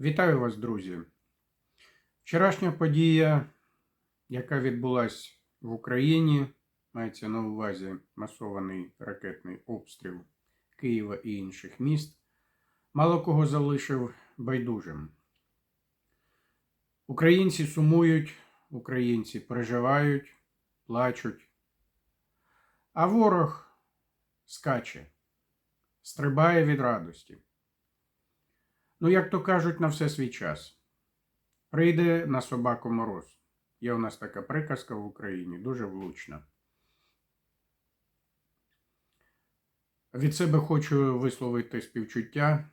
Вітаю вас, друзі. Вчорашня подія, яка відбулася в Україні, мається на увазі масований ракетний обстріл Києва і інших міст, мало кого залишив байдужим. Українці сумують, українці переживають, плачуть, а ворог скаче, стрибає від радості. Ну, як то кажуть, на все свій час. Прийде на собаку мороз. Є у нас така приказка в Україні, дуже влучна. Від себе хочу висловити співчуття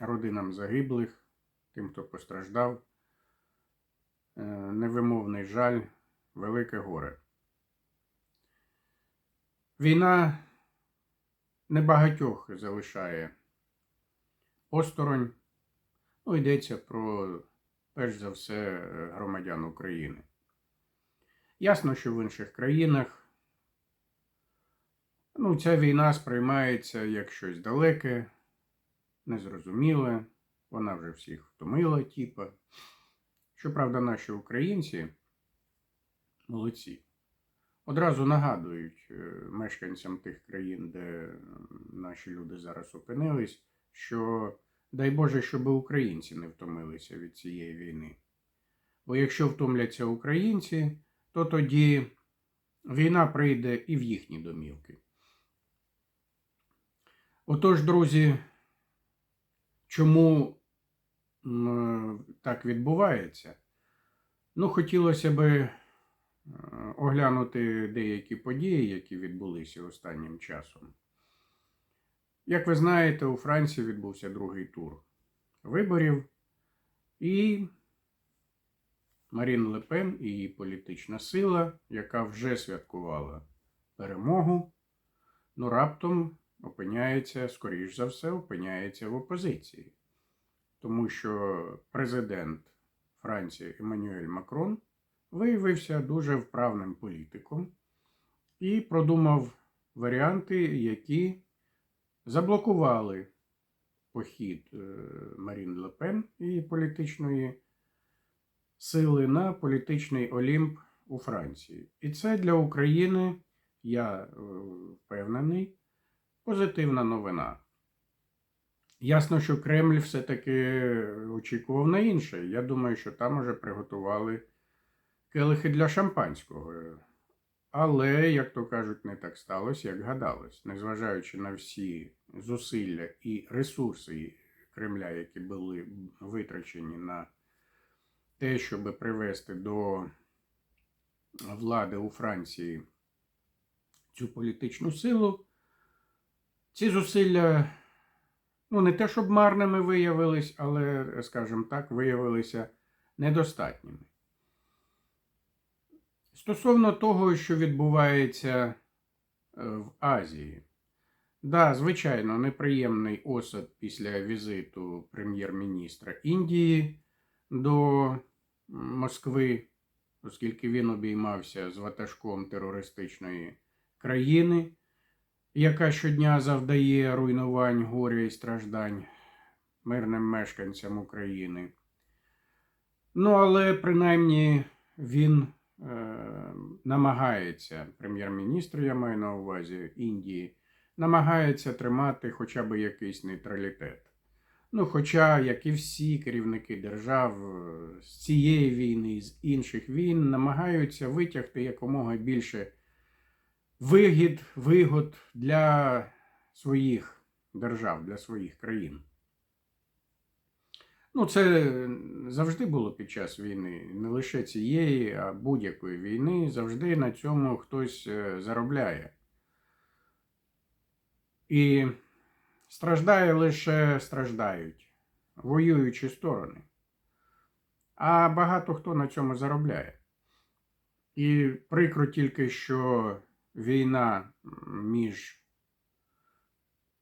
родинам загиблих, тим, хто постраждав. Е, Невимовний жаль, велике горе. Війна небагатьох залишає осторонь. Ну, йдеться про, перш за все, е, громадян України. Ясно, що в інших країнах ну, ця війна сприймається як щось далеке, незрозуміле, вона вже всіх втомила, типа. Щоправда, наші українці молодці. Одразу нагадують е, мешканцям тих країн, де наші люди зараз опинились, що дай Боже, щоб українці не втомилися від цієї війни. Бо якщо втомляться українці, то тоді війна прийде і в їхні домівки. Отож, друзі, чому так відбувається? Ну, хотілося би е, оглянути деякі події, які відбулися останнім часом. Як ви знаєте, у Франції відбувся другий тур виборів, і Марін Лепен і її політична сила, яка вже святкувала перемогу, ну раптом опиняється, скоріш за все, опиняється в опозиції. Тому що президент Франції Еммануель Макрон виявився дуже вправним політиком і продумав варіанти, які заблокували похід е, Марін Лепен і політичної сили на політичний Олімп у Франції. І це для України, я е, впевнений, позитивна новина. Ясно, що Кремль все-таки очікував на інше. Я думаю, що там уже приготували келихи для шампанського. Але, як то кажуть, не так сталося, як гадалось. Незважаючи на всі зусилля і ресурси Кремля, які були витрачені на те, щоб привести до влади у Франції цю політичну силу, ці зусилля, ну, не те, щоб марними виявились, але, скажімо так, виявилися недостатніми. Стосовно того, що відбувається е, в Азії. Да, звичайно, неприємний осад після візиту прем'єр-міністра Індії до Москви, оскільки він обіймався з ватажком терористичної країни, яка щодня завдає руйнувань горя і страждань мирним мешканцям України. Ну, але принаймні він намагається, прем'єр-міністр, я маю на увазі Індії, намагається тримати хоча б якийсь нейтралітет. Ну, хоча, як і всі керівники держав е, з цієї війни з інших війн, намагаються витягти якомога більше вигід, вигод для своїх держав, для своїх країн. Ну, це завжди було під час війни, не лише цієї, а будь-якої війни. Завжди на цьому хтось е, заробляє. І страждає лише страждають, воюючі сторони. А багато хто на цьому заробляє. І прикро тільки, що війна між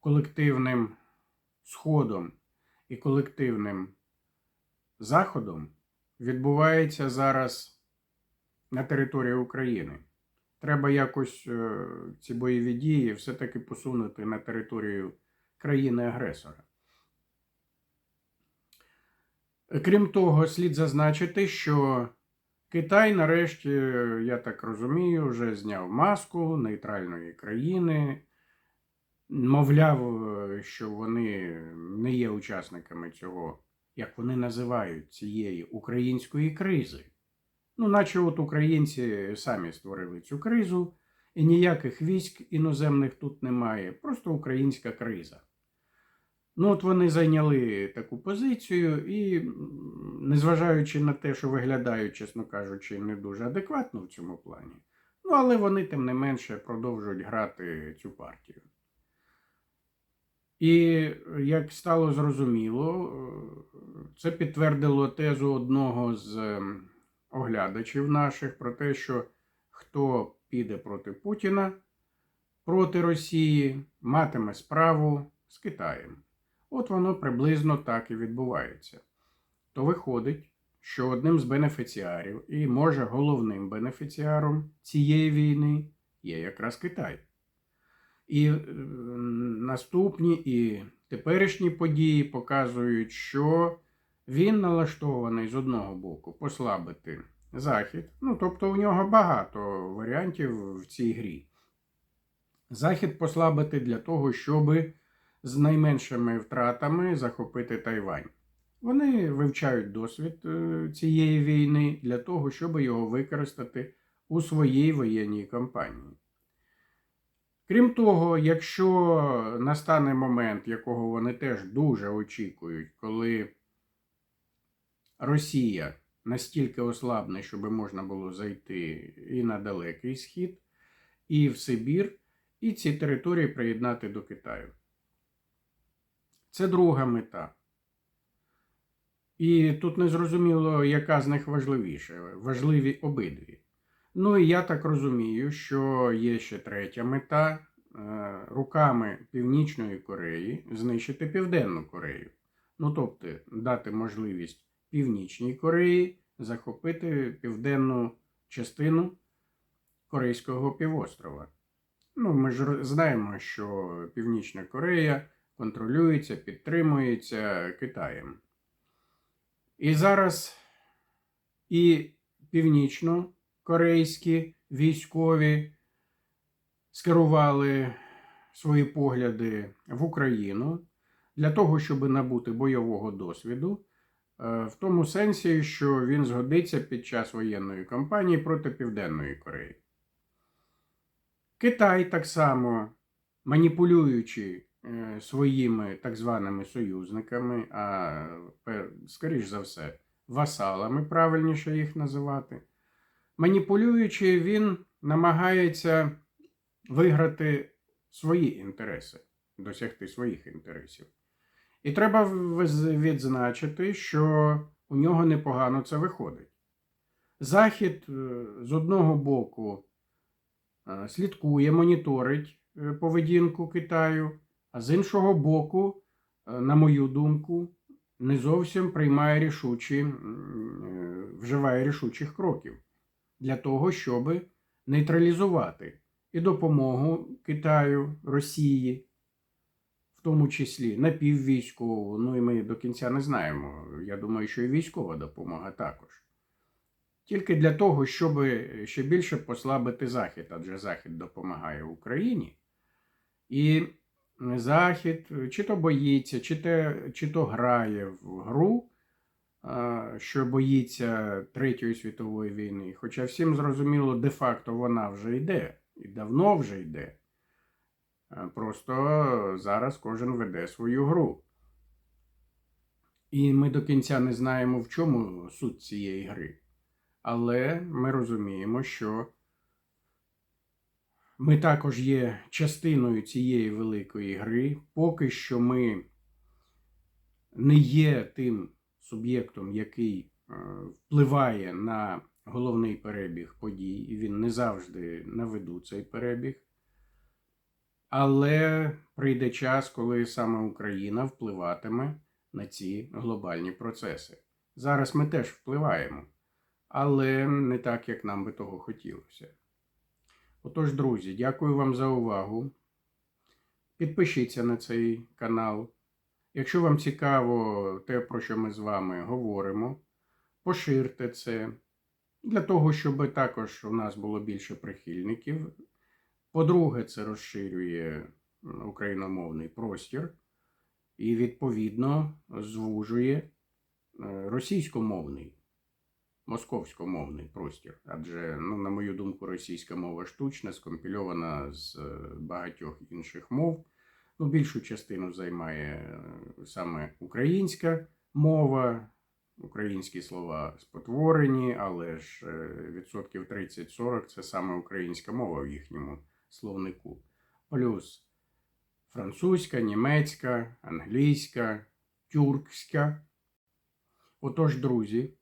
колективним Сходом і колективним Заходом відбувається зараз на території України. Треба якось е, ці бойові дії все-таки посунути на територію країни-агресора. Крім того, слід зазначити, що Китай, нарешті, я так розумію, вже зняв маску нейтральної країни, мовляв, що вони не є учасниками цього, як вони називають, цієї української кризи. Ну, наче от українці самі створили цю кризу, і ніяких військ іноземних тут немає, просто українська криза. Ну, от вони зайняли таку позицію, і, незважаючи на те, що виглядають, чесно кажучи, не дуже адекватно в цьому плані, ну, але вони, тим не менше, продовжують грати цю партію. І як стало зрозуміло, е, це підтвердило тезу одного з ем, оглядачів наших про те, що хто піде проти Путіна, проти Росії, матиме справу з Китаєм. От воно приблизно так і відбувається. То виходить, що одним з бенефіціарів, і може головним бенефіціаром цієї війни є якраз Китай. І е, наступні і теперішні події показують, що він налаштований з одного боку послабити Захід. Ну, тобто, у нього багато варіантів в цій грі. Захід послабити для того, щоби з найменшими втратами захопити Тайвань. Вони вивчають досвід е, цієї війни для того, щоб його використати у своїй воєнній кампанії. Крім того, якщо настане момент, якого вони теж дуже очікують, коли Росія настільки ослабне, щоб можна було зайти і на Далекий Схід, і в Сибір, і ці території приєднати до Китаю. Це друга мета. І тут не зрозуміло, яка з них важливіша. Важливі обидві. Ну і я так розумію, що є ще третя мета е, руками Північної Кореї знищити Південну Корею. Ну тобто дати можливість Північній Кореї захопити південну частину Корейського півострова. Ну, ми ж знаємо, що Північна Корея контролюється, підтримується Китаєм. І зараз і північно-корейські військові скерували свої погляди в Україну для того, щоб набути бойового досвіду, е, в тому сенсі, що він згодиться під час воєнної кампанії проти Південної Кореї. Китай так само маніпулюючи е, своїми так званими союзниками, а скоріш за все, васалами, правильніше їх називати. Маніпулюючи, він намагається виграти свої інтереси, досягти своїх інтересів. І треба відзначити, що у нього непогано це виходить. Захід е, з одного боку е, слідкує, моніторить е, поведінку Китаю, а з іншого боку, на мою думку, не зовсім приймає рішучі, вживає рішучих кроків для того, щоб нейтралізувати і допомогу Китаю, Росії, в тому числі напіввійськову. Ну і ми до кінця не знаємо. Я думаю, що і військова допомога також. Тільки для того, щоб ще більше послабити Захід, адже Захід допомагає Україні. І Захід чи то боїться, чи, те, чи то грає в гру, що боїться Третьої світової війни. Хоча всім зрозуміло, де-факто вона вже йде, і давно вже йде. Просто зараз кожен веде свою гру. І ми до кінця не знаємо, в чому суть цієї гри. Але ми розуміємо, що ми також є частиною цієї великої гри. Поки що ми не є тим суб'єктом, який е, впливає на головний перебіг подій, і він не завжди на виду цей перебіг. Але прийде час, коли саме Україна впливатиме на ці глобальні процеси. Зараз ми теж впливаємо, але не так, як нам би того хотілося. Отож, друзі, дякую вам за увагу. Підпишіться на цей канал. Якщо вам цікаво те, про що ми з вами говоримо, поширте це для того, щоб також у нас було більше прихильників. По-друге, це розширює україномовний простір і, відповідно, звужує е, російськомовний, московськомовний простір. Адже, ну, на мою думку, російська мова штучна, скомпільована з е, багатьох інших мов. Ну, більшу частину займає е, саме українська мова, українські слова спотворені, але ж е, відсотків 30-40 це саме українська мова в їхньому словнику. Плюс французька, німецька, англійська, тюркська. Отож, друзі,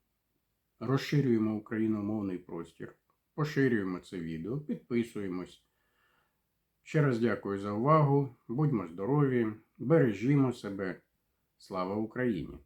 розширюємо україномовний простір, поширюємо це відео, підписуємось. Ще раз дякую за увагу. Будьмо здорові, бережімо себе. Слава Україні!